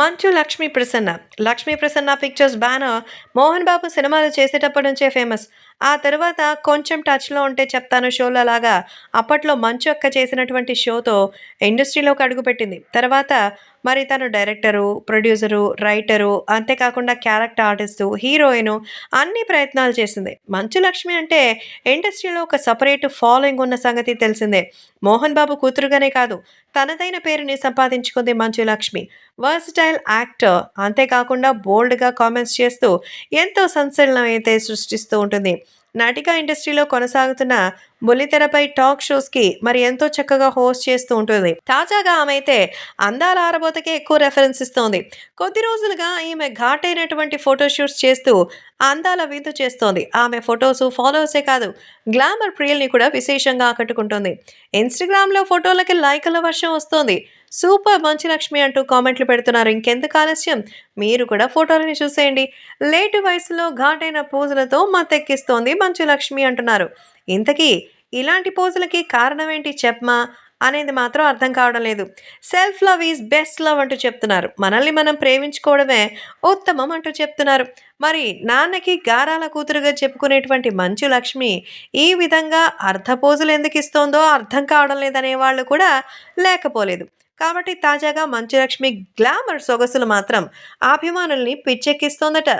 మంచు Lakshmi Prasanna. Lakshmi Prasanna pictures banner Mohan Babu సినిమాలు చేసేటప్పటి నుంచే ఫేమస్. ఆ తర్వాత కొంచెం టచ్లో ఉంటే చెప్తాను షోలో లాగా. అప్పట్లో మంచు అక్క చేసినటువంటి షోతో ఇండస్ట్రీలోకి అడుగుపెట్టింది తర్వాత మరి తను డైరెక్టరు ప్రొడ్యూసరు రైటరు అంతేకాకుండా క్యారెక్టర్ ఆర్టిస్టు హీరోయిన్ అన్ని ప్రయత్నాలు చేసింది. మంచు లక్ష్మి అంటే ఇండస్ట్రీలో ఒక సపరేట్ ఫాలోయింగ్ ఉన్న సంగతి తెలిసిందే. మోహన్ బాబు కూతురుగానే కాదు తనదైన పేరుని సంపాదించుకుంది మంచు లక్ష్మి. వర్సిటైల్ యాక్టర్ అంతేకాకుండా బోల్డ్గా కామెంట్స్ చేస్తూ ఎంతో సంచలనం అయితే సృష్టిస్తూ ఉంటుంది. నాటికా ఇండస్ట్రీలో కొనసాగుతున్న బుల్లితెరపై టాక్ షోస్కి మరి ఎంతో చక్కగా హోస్ట్ చేస్తూ ఉంటుంది. తాజాగా ఆమె అయితే అందాల ఆరబోతకే ఎక్కువ రెఫరెన్స్ ఇస్తోంది. కొద్ది రోజులుగా ఈమె ఘాటైనటువంటి ఫోటోషూట్స్ చేస్తూ అందాల విందు చేస్తోంది. ఆమె ఫొటోస్ ఫాలోవర్సే కాదు గ్లామర్ ప్రియుల్ని కూడా విశేషంగా ఆకట్టుకుంటుంది. ఇన్స్టాగ్రామ్లో ఫోటోలకి లైకుల వర్షం వస్తోంది. సూపర్ మంచి లక్ష్మి అంటూ కామెంట్లు పెడుతున్నారు. ఇంకెందుకు ఆలస్యం? మీరు కూడా ఫోటోలని చూసేయండి. లేటు వయసులో ఘాటైన పోజులతో మత్తెక్కిస్తోంది మంచు లక్ష్మి అంటున్నారు. ఇంతకీ ఇలాంటి పోజులకి కారణం ఏంటి చెప్పమా? అనేది మాత్రం అర్థం కావడం లేదు. Self love is best love అంటూ చెప్తున్నారు. మనల్ని మనం ప్రేమించుకోవడమే ఉత్తమం అంటూ చెప్తున్నారు. మరి నాన్నకి గారాల కూతురుగా చెప్పుకునేటువంటి మంచు లక్ష్మి ఈ విధంగా అర్ధ పోజులు ఎందుకు ఇస్తోందో అర్థం కావడం లేదనే వాళ్ళు కూడా లేకపోలేదు. కాబట్టి తాజాగా మంచులక్ష్మి గ్లామర్ సొగసులు మాత్రం అభిమానుల్ని పిచ్చెక్కిస్తోందట.